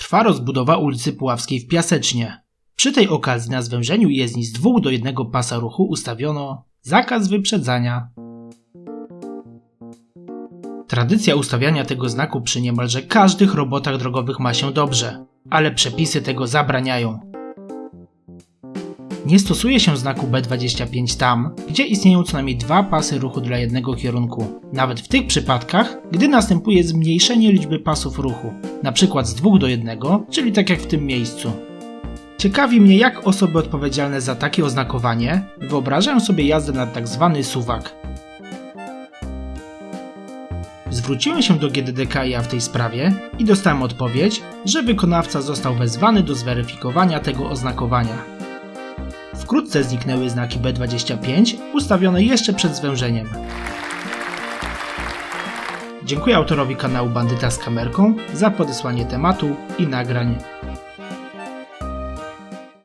Trwa rozbudowa ulicy Puławskiej w Piasecznie. Przy tej okazji na zwężeniu jezdni z dwóch do jednego pasa ruchu ustawiono zakaz wyprzedzania. Tradycja ustawiania tego znaku przy niemalże każdych robotach drogowych ma się dobrze, ale przepisy tego zabraniają. Nie stosuje się znaku B25 tam, gdzie istnieją co najmniej dwa pasy ruchu dla jednego kierunku, nawet w tych przypadkach, gdy następuje zmniejszenie liczby pasów ruchu, np. z dwóch do jednego, czyli tak jak w tym miejscu. Ciekawi mnie, jak osoby odpowiedzialne za takie oznakowanie wyobrażają sobie jazdę na tak zwany suwak. Zwróciłem się do GDDKiA w tej sprawie i dostałem odpowiedź, że wykonawca został wezwany do zweryfikowania tego oznakowania. Wkrótce zniknęły znaki B25 ustawione jeszcze przed zwężeniem. Dziękuję autorowi kanału Bandyta z kamerką za podesłanie tematu i nagrań.